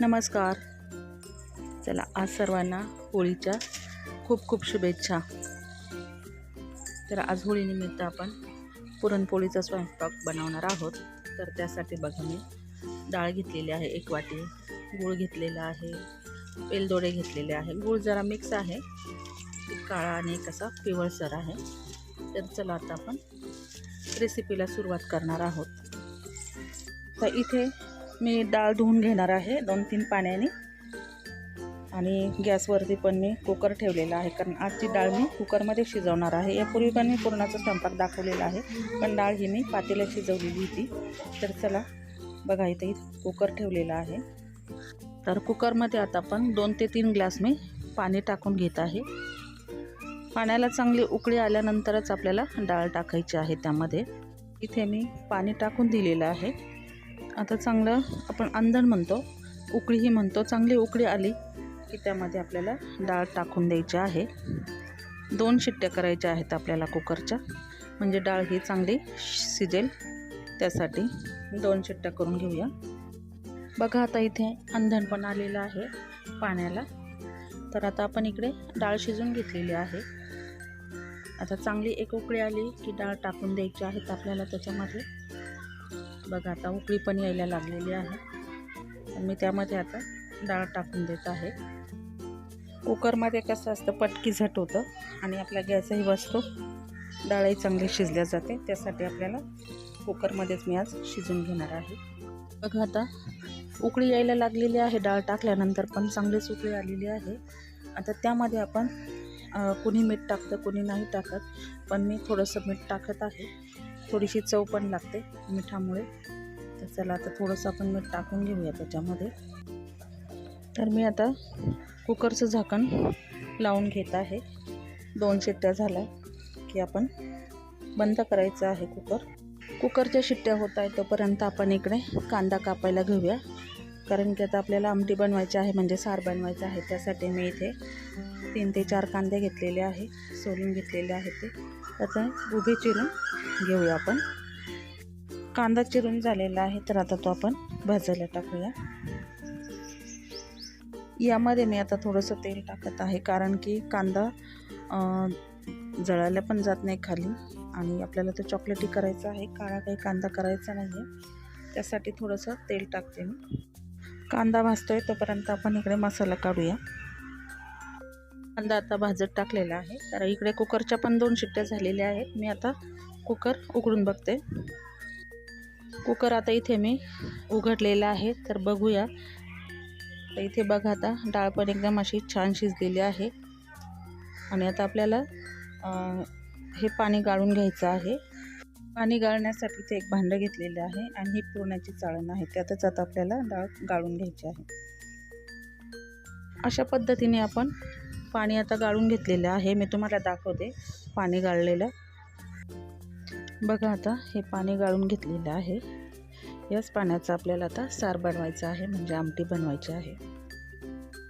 नमस्कार. चला आज सर्वांना होळीच्या खूप खूप शुभेच्छा. तर आज होळीनिमित्त आपण पुरणपोळीचा स्वयंपाक बनवणार आहोत. तर त्यासाठी बघा मी डाळ घेतलेली आहे एक वाटी गूळ घेतलेला आहे वेलदोडे घेतलेले आहे. गूळ जरा मिक्स आहे काळा आणि कसा पिवळसर आहे. तर चला आता आपण रेसिपीला सुरुवात करणार आहोत. तर इथे मी डाळ धुवून घेणार आहे दोन तीन पाण्याने. आणि गॅसवरती पण मी कुकर ठेवलेला आहे कारण आजची डाळ मी कुकरमध्ये शिजवणार आहे. यापूर्वी पण मी पुरणाचा स्वयंपाक दाखवलेला आहे पण डाळ ही मी पातेला शिजवलेली होती. तर चला बघा इथे इथे कुकर ठेवलेला आहे. तर कुकरमध्ये आता आपण दोन ते तीन ग्लास मी पाणी टाकून घेत आहे. पाण्याला चांगली उकळी आल्यानंतरच आपल्याला डाळ टाकायची आहे त्यामध्ये. इथे मी पाणी टाकून दिलेलं आहे. आता चांगलं आपण अंधण म्हणतो उकळीही म्हणतो. चांगली उकळी आली की त्यामध्ये आपल्याला डाळ टाकून द्यायची आहे. दोन शिट्ट्या करायच्या आहेत आपल्याला कुकरच्या. म्हणजे डाळ ही चांगली शिजेल. त्यासाठी दोन शिट्ट्या करून घेऊया. बघा आता इथे अंधण पण आलेलं आहे पाण्याला. तर आता आपण इकडे डाळ शिजून घेतलेली आहे. आता चांगली एक उकळी आली की डाळ टाकून द्यायची आहेत आपल्याला त्याच्यामध्ये. बघा आता उकळी पण यायला लागलेली आहे. मी त्यामध्ये आता डाळ टाकून देत आहे. कुकरमध्ये कसं असतं पटकी झट होतं आणि आपला गॅसही बसतो. डाळही चांगली शिजल्या जाते. त्यासाठी आपल्याला कुकरमध्येच मी आज शिजून घेणार आहे. बघा आता उकळी यायला लागलेली आहे. डाळ टाकल्यानंतर पण चांगलीच उकळी आलेली आहे. आता त्यामध्ये आपण कुणी मीठ टाकतं कुणी नाही टाकत. पण मी थोडंसं मीठ टाकत आहे. थोडीशी चव पण लागते मिठामुळे. तर चला आता थोडंसं आपण मीठ टाकून घेऊया त्याच्यामध्ये. तर मी आता कुकरचं झाकण लावून घेत आहे. दोन शिट्ट्या झाल्या की आपण बंद करायचं आहे कुकर. कुकरच्या शिट्ट्या होत आहे तोपर्यंत आपण इकडे कांदा कापायला घेऊया. कारण की आता आपल्याला आमटी बनवायची आहे म्हणजे सार बनवायचं आहे त्यासाठी मी इथे तीन ते चार कांदे घेतलेले आहे सोलून घेतलेले आहे ते. आता उभे चिरून घेऊया आपण. कांदा चिरून झालेला आहे तर आता तो आपण भाजायला टाकूया. यामध्ये मी आता थोडंसं तेल टाकत आहे कारण की कांदा जळायला पण जात नाही खाली आणि आपल्याला तो चॉकलेटी करायचा आहे काळा काही कांदा करायचा नाही आहे त्यासाठी थोडंसं तेल टाकते मी. कांदा भाजतोय तोपर्यंत आपण इकडे मसाला काढूया. कांदा आता भाजत टाकलेला आहे. तर इकडे कुकरच्या पण दोन शिट्ट्या झालेल्या आहेत. मी आता कुकर उघडून बघते. कुकर आता इथे मी उघडलेला आहे. तर बघूया. तर इथे बघा आता डाळ पण एकदम अशी छान शिजलेली आहे. आणि आता आपल्याला हे पाणी गाळून घ्यायचं आहे. पाणी गाळण्यासाठी ते एक भांडं घेतलेलं आहे आणि ही पुरणाची चाळण आहे. त्यातच आता आपल्याला डाळ गाळून घ्यायची आहे. अशा पद्धतीने आपण पाणी आता गाळून घेतलेलं आहे. मी तुम्हाला दाखवते पाणी गाळलेलं. बघा आता हे पाणी गाळून घेतलेलं आहे. याच पाण्याचं आपल्याला आता सार बनवायचं आहे म्हणजे आमटी बनवायची आहे.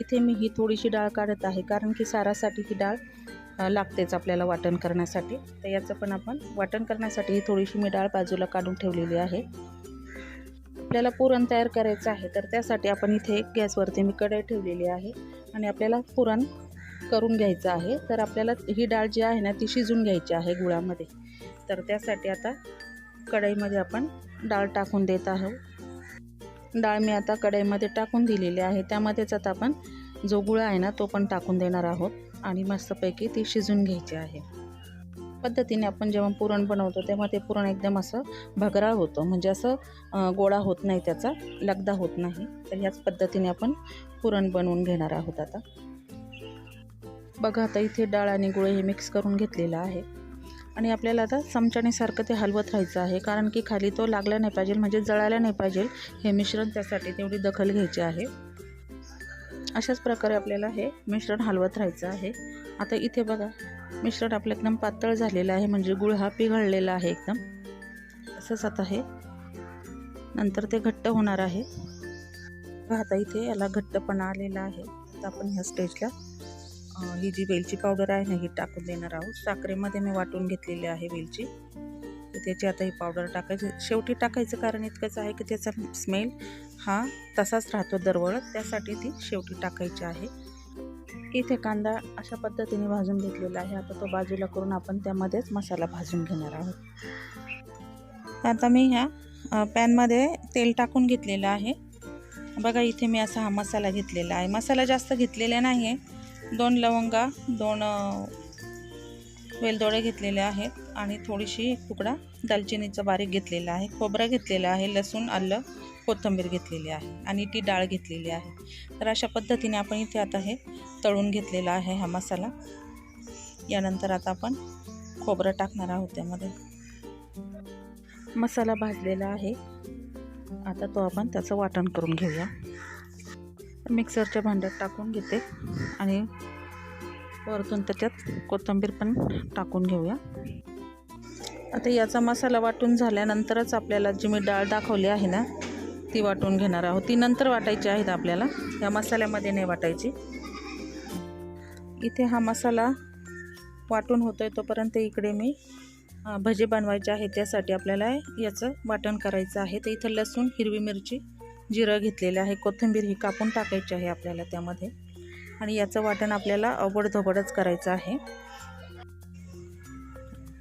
इथे मी ही थोडीशी डाळ काढत आहे कारण की सारासाठी ही डाळ लागतेच आपल्याला वाटण करण्यासाठी. तर याचं पण आपण वाटण करण्यासाठी ही थोडीशी मी डाळ बाजूला काढून ठेवलेली आहे. आपल्याला पुरण तयार करायचं आहे तर त्यासाठी आपण इथे एक गॅसवरती मी कढई ठेवलेली आहे आणि आपल्याला पुरण करून घ्यायचं आहे. तर आपल्याला ही डाळ जी आहे ना ती शिजून घ्यायची आहे गुळामध्ये. तर त्यासाठी आता कढईमध्ये आपण डाळ टाकून देत आहोत. डाळ मी आता कढईमध्ये टाकून दिलेली आहे. त्यामध्येच आता आपण जो गुळ आहे ना तो पण टाकून देणार आहोत. आणि मस्तपैकी ती शिजून घ्यायची आहे. पद्धतीने आपण जेव्हा पुरण बनवतो तेव्हा ते पुरण एकदम असं भगराळ होतं. म्हणजे असं गोळा होत नाही त्याचा लगदा होत नाही. तर ह्याच पद्धतीने आपण पुरण बनवून घेणार आहोत आता. बघा आता इथे डाळ आणि गुळ हे मिक्स करून घेतलेलं आहे. आणि आपल्याला आता चमच्यानेसारखं ते हलवत राहायचं आहे. कारण की खाली तो लागला नाही पाहिजे म्हणजे जळायला नाही पाहिजे हे मिश्रण त्यासाठी तेवढी दखल घ्यायची आहे. अशाच प्रकारे आपल्याला हे मिश्रण हलवत राहायचं आहे. आता इथे बघा मिश्रण आपलं एकदम पातळ झालेलं आहे म्हणजे गुळ हा पिघळलेला आहे एकदम. असंच आता हे नंतर ते घट्ट होणार आहे. आता इथे याला घट्टपणा आलेला आहे. तर आपण ह्या स्टेजला ही जी वेलची पावडर आहे ना ही टाकून देणार आहोत. साखरेमध्ये मी वाटून घेतलेली आहे वेलची. तर त्याची आता ही पावडर टाकायची. शेवटी टाकायचं कारण इतकंच आहे की त्याचा स्मेल हा तसाच राहतो दरवळत. त्यासाठी ती शेवटी टाकायची आहे. इथे कांदा अशा पद्धतीने भाजून घेतलेला आहे. आता तो बाजूला करून आपण त्यामध्येच मसाला भाजून घेणार आहोत. आता मी ह्या पॅनमध्ये तेल टाकून घेतलेलं आहे. बघा इथे मी असा हा मसाला घेतलेला आहे. मसाला जास्त घेतलेला नाही आहे दोन लवंगा दोन वेलदोडे घेतलेले आहेत. आणि थोडीशी तुकडा दालचिनीचा बारीक घेतलेला आहे. खोबरं घेतलेलं आहे. लसूण आलं कोथिंबीर घेतलेली आहे आणि ती डाळ घेतलेली आहे. तर अशा पद्धतीने आपण इथे आता हे तळून घेतलेला आहे हा मसाला. यानंतर आता आपण खोबरं टाकणार आहोत त्यामध्ये. मसाला भाजलेला आहे. आता तो आपण त्याचं वाटण करून घेऊया. मिक्सरच्या भांड्यात टाकून घेते आणि वरतून त्याच्यात कोथिंबीर पण टाकून घेऊया. आता याचा मसाला वाटून झाल्यानंतरच आपल्याला जी मी डाळ दाखवली आहे ना ती वाटून घेणार आहोत. ती नंतर वाटायची आहेत आपल्याला. या मसाल्यामध्ये नाही वाटायची. इथे हा मसाला वाटून होतो आहे तोपर्यंत इकडे मी भजे बनवायचे आहे त्यासाठी आपल्याला याचं वाटण करायचं आहे. तर इथं लसूण हिरवी मिरची जिरं घेतलेलं आहे. कोथिंबीर ही कापून टाकायची आहे आपल्याला त्यामध्ये. आणि याचं वाटण आपल्याला अवडधोबडच करायचं आहे.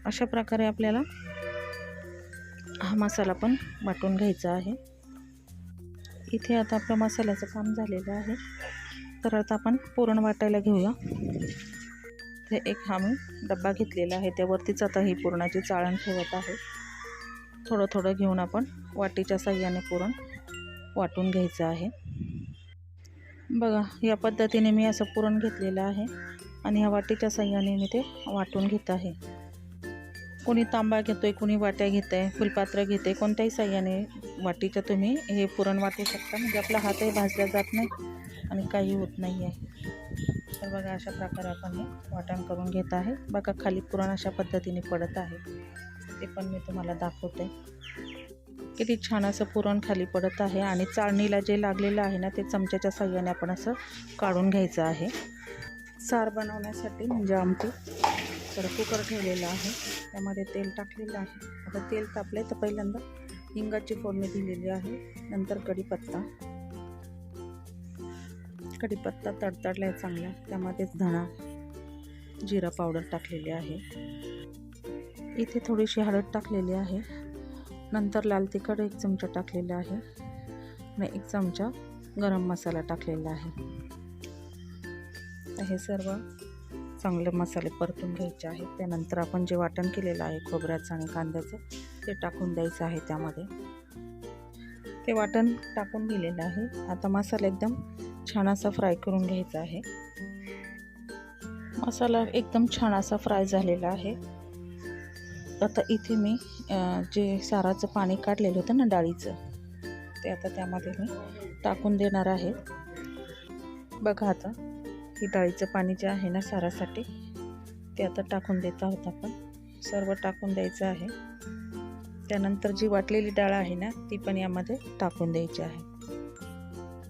अशा प्रकारे आपल्याला हा मसाला पण वाटून घ्यायचा आहे. इथे आता आपलं मसाल्याचं काम झालेलं आहे. तर आता आपण पुरण वाटायला घेऊया. इथे एक हा मी डब्बा घेतलेला आहे. त्यावरतीच आता ही पुरणाची चाळण ठेवत आहे. थोडं थोडं घेऊन आपण वाटीच्या साह्याने पुरण वाटून घ्यायचं आहे. बघा या पद्धतीने मी असं पुरण घेतलेलं आहे आणि ह्या वाटीच्या साह्याने मी ते वाटून घेत आहे. कोणी तांबा घेतो आहे कोणी वाट्या घेत आहे फुलपात्र घेते कोणत्याही साह्याने वाटीचं तुम्ही हे पुरण वाटू शकता. म्हणजे आपला हातही भाजला जात नाही आणि काही होत नाही आहे तर बघा अशा प्रकारे आपण हे वाटण करून घेत आहे. बघा खाली पुरण अशा पद्धतीने पडत आहे. ते पण मी तुम्हाला दाखवते. किती छान असं पुरण खाली पडत आहे आणि चाळणीला जे लागलेलं आहे ना ते चमच्याच्या साह्याने आपण असं काढून घ्यायचं आहे. सार बनवण्यासाठी म्हणजे आमटी. तर कुकर ठेवलेला आहे. त्यामध्ये तेल टाकलेलं आहे. आता तेल तापले तर पहिल्यांदा हिंगाची फोडणी दिलेली आहे. नंतर कढीपत्ता. कढीपत्ता तडतडला आहे चांगला. त्यामध्येच धणा जिरा पावडर टाकलेली आहे. इथे थोडीशी हळद टाकलेली आहे. नंतर लाल तिखट एक चमचा टाकलेला आहे. आणि एक चमचा गरम मसाला टाकलेला आहे. हे सर्व चांगले मसाले परतून घ्यायचे आहेत. त्यानंतर आपण जे वाटण केलेलं आहे खोबऱ्याचं आणि कांद्याचं ते टाकून द्यायचं आहे त्यामध्ये. ते वाटण टाकून दिलेलं आहे. आता मसाला एकदम छान असा फ्राय करून घ्यायचा आहे. मसाला एकदम छान असा फ्राय झालेला आहे. आता इथे मी जे साराचं पाणी काढलेलं होतं ना डाळीचं ते आता त्यामध्ये मी टाकून देणार आहे. बघा आता. ही डाळीचं पाणी जे आहे ना सारासाठी ते आता टाकून देत आहोत आपण. सर्व टाकून द्यायचं आहे. त्यानंतर जी वाटलेली डाळ आहे ना ती पण यामध्ये टाकून द्यायची आहे.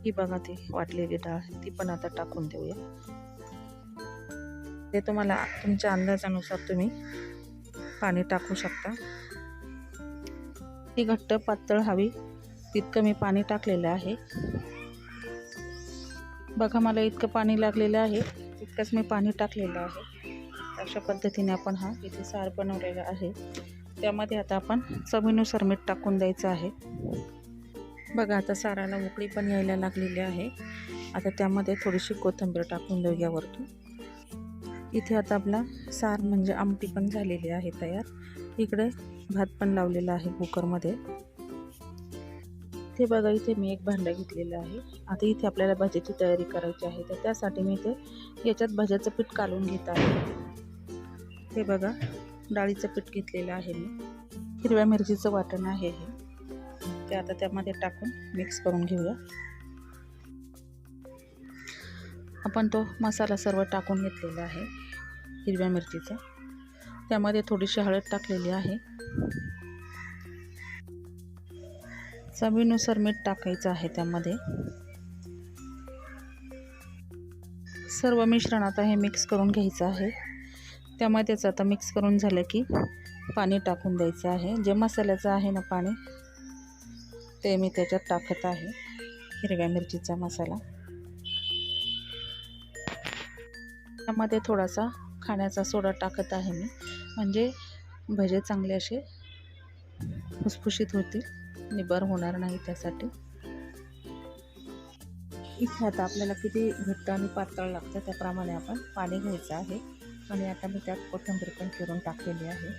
ही बघा ती वाटलेली डाळ ती पण आता टाकून देऊया. ते तुम्हाला तुमच्या अंदाजानुसार तुम्ही पाणी टाकू शकता. ती घट्ट पातळ हवी तितकं मी पाणी टाकलेलं आहे. बघा मला इतकं पाणी लागलेलं आहे. इतकंच मी पाणी टाकलेलं आहे. अशा पद्धतीने आपण हा इथे सार बनवलेला आहे. त्यामध्ये आता आपण चवीनुसार मीठ टाकून द्यायचं आहे. बघा आता साराला उकळी पण यायला लागलेली आहे. आता त्यामध्ये थोडीशी कोथिंबीर टाकून देऊया वरतून. इथे आता आपला सार म्हणजे आमटी पण झालेली आहे तयार. इकडे भात पण लावलेला आहे कुकरमध्ये ते बघा इथे मी एक भांडं घेतलेलं आहे. आता इथे आपल्याला भज्याची तयारी करायची आहे. तर त्यासाठी मी इथे याच्यात भाज्याचं पीठ काढून घेत आहे. हे बघा डाळीचं पीठ घेतलेलं आहे मी. हिरव्या मिरचीचं वाटण आहे हे. ते आता त्यामध्ये टाकून मिक्स करून घेऊया. आपण तो मसाला सर्व टाकून घेतलेला आहे हिरव्या मिरचीचा. त्यामध्ये थोडीशी हळद टाकलेली आहे. चवीनुसार मीठ टाकायचं आहे त्यामध्ये. सर्व मिश्रण आता हे मिक्स करून घ्यायचं आहे. त्यामध्येच आता मिक्स करून झालं की पाणी टाकून द्यायचं आहे. जे मसाल्याचं आहे ना पाणी ते मी त्याच्यात टाकत आहे. हिरव्या मिरचीचा मसाला. त्यामध्ये थोडासा खाण्याचा सोडा टाकत आहे मी. म्हणजे भजे चांगले असे फुसफुशीत होतील. निबार होणार नाही त्यासाठी. इथे आता आपल्याला किती घट्ट आणि पातळ लागतं त्याप्रमाणे आपण पाणी घ्यायचं आहे. आणि आता मी त्यात कोथिंबीर पण फिरून टाकलेली आहे.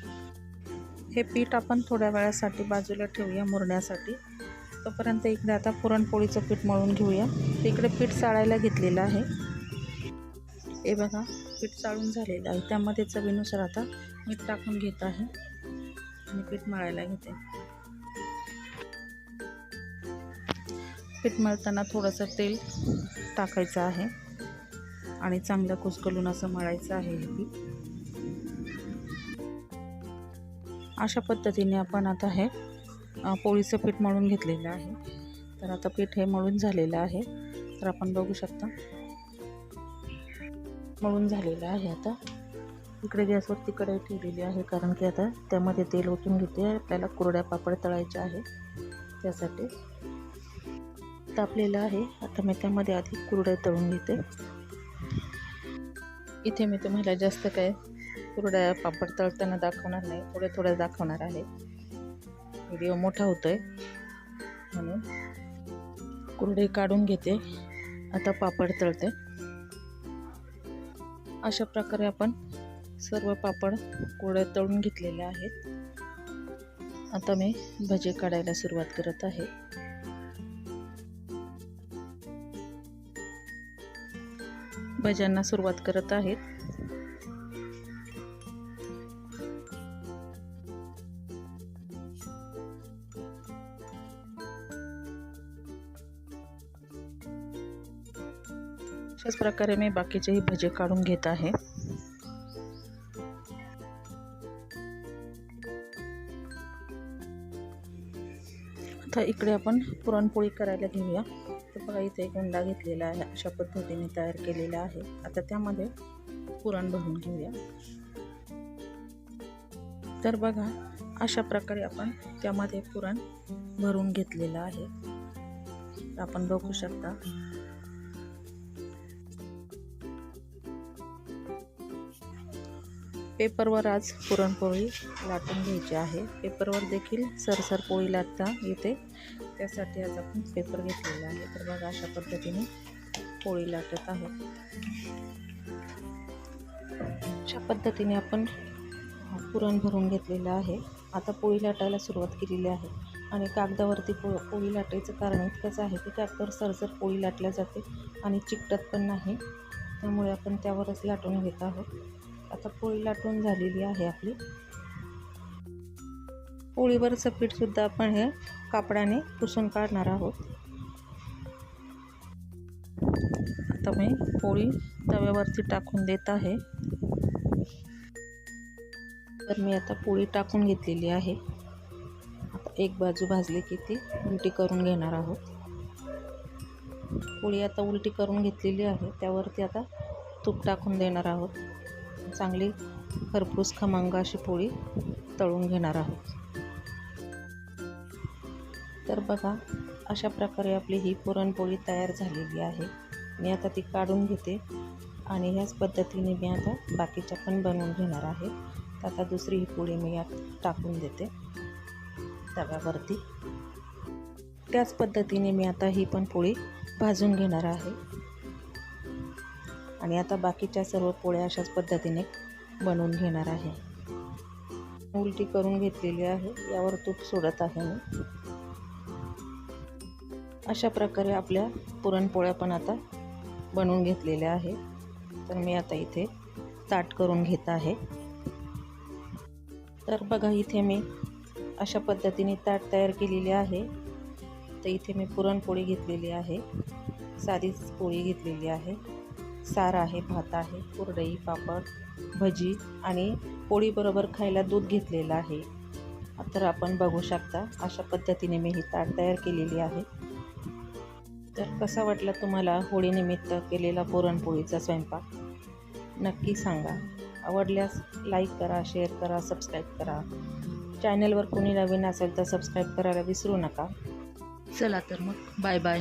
हे पीठ आपण थोड्या वेळासाठी बाजूला ठेवूया मुरण्यासाठी. तोपर्यंत इकडे आता पुरणपोळीचं पीठ मळून घेऊया. इकडे पीठ चाळायला घेतलेलं आहे. हे बघा पीठ चाळून झालेलं आहे. त्यामध्ये चवीनुसार आता मीठ टाकून घेत आहे. आणि पीठ मळायला घेते. पीठ मळताना थोडंसं तेल टाकायचं आहे आणि चांगलं कुसकलून असं मळायचं आहे हे पीठ. अशा पद्धतीने आपण आता हे पोळीचं पीठ मळून घेतलेलं आहे. तर आता पीठ हे मळून झालेलं आहे. तर आपण बघू शकता. मळून झालेलं आहे आता. इकडे गॅसवरती कढाई ठेवलेली आहे कारण की आता त्यामध्ये तेल ओतून घेते. आपल्याला कुरड्या पापड तळायचे आहे त्यासाठी. तापलेलं आहे. आता मी त्यामध्ये आधी कुरड्या तळून घेते. इथे मी तुम्हाला जास्त काय कुरड्या पापड तळताना दाखवणार नाही. थोड्या थोड्या दाखवणार आहे. व्हिडिओ मोठा होतो आहे म्हणून कुरडे काढून घेते. आता पापड तळते. अशा प्रकारे आपण सर्व पापड कुरड्या तळून घेतलेले आहेत. आता मी भजे काढायला सुरुवात करत आहे. भज्यांना सुरुवात करत आहेत. अशाच प्रकारे मी बाकीचेही भजे काढून घेत आहे. आता इकडे आपण पुरणपोळी करायला घेऊया. तर बघा इथे एक हुंडा घेतलेला आहे. अशा पद्धतीने तयार केलेला आहे. आता त्यामध्ये पुरण भरून घेऊया. तर बघा अशा प्रकारे आपण त्यामध्ये पुरण भरून घेतलेलं आहे. आपण बघू शकता. पेपरवर आज पुरणपोळी लाटून घ्यायची आहे. पेपरवर देखील सरसर पोळी लाटता येते. त्यासाठी आज आपण पेपर घेतलेला आहे. तर बघा अशा पद्धतीने पोळी लाटत आहोत. अशा पद्धतीने आपण पुरण भरून घेतलेलं आहे. आता पोळी लाटायला सुरुवात केलेली आहे. आणि कागदावरती पो पोळी लाटायचं कारण इतकंच आहे की कागदावर सरसर पोळी लाटल्या जाते आणि चिकटत पण नाही. त्यामुळे आपण त्यावरच लाटून घेत आहोत. आता पोळी लाटून झालेली आहे आपली. पोळीवरचं पीठसुद्धा आपण हे कापडाने पुसून काढणार आहोत. आता मी पोळी तव्यावरती टाकून देत आहे. तर मी आता पोळी टाकून घेतलेली आहे. आता एक बाजू भाजली की ती उलटी करून घेणार आहोत. पोळी आता उलटी करून घेतलेली आहे. त्यावरती आता तूप टाकून देणार आहोत. चांगली खरपूस खमंग अशी पोळी तळून घेणार आहोत. तर बघा अशा प्रकारे आपली ही पुरणपोळी तयार झालेली आहे. मी आता ती काढून घेते आणि ह्याच पद्धतीने मी आता बाकीच्या पण बनवून घेणार आहे. तर आता दुसरी ही पोळी मी यात टाकून देते तव्यावरती. त्याच पद्धतीने मी आता ही पण पोळी भाजून घेणार आहे. आणि आता बाकीच्या सर्व पोळ्या अशाच पद्धतीने बनवून घेणार आहे. उलटी करून घेतलेली आहे यावर तूप सोडत आहे मी. अशा प्रकारे आपल्या पुरणपोळ्या पण आता बनवून घेतलेल्या आहे. तर मी आता इथे ताट करून घेत आहे. तर बघा इथे मी अशा पद्धतीने ताट तयार केलेली आहे. तर इथे मी पुरणपोळी घेतलेली आहे. साधीच पोळी घेतलेली आहे. सार आहे भात आहे कुरडई पापड भजी आणि पोळीबरोबर खायला दूध घेतलेलं आहे. तर आपण बघू शकता अशा पद्धतीने मी ही ताट तयार केलेली आहे. तर कसा वाटला तुम्हाला होळीनिमित्त केलेला पुरणपोळीचा स्वयंपाक? नक्की सांगा. आवडल्यास लाईक करा शेअर करा सबस्क्राईब करा. चॅनलवर कोणी नवीन असेल तर सबस्क्राईब करायला विसरू नका. चला तर मग बाय बाय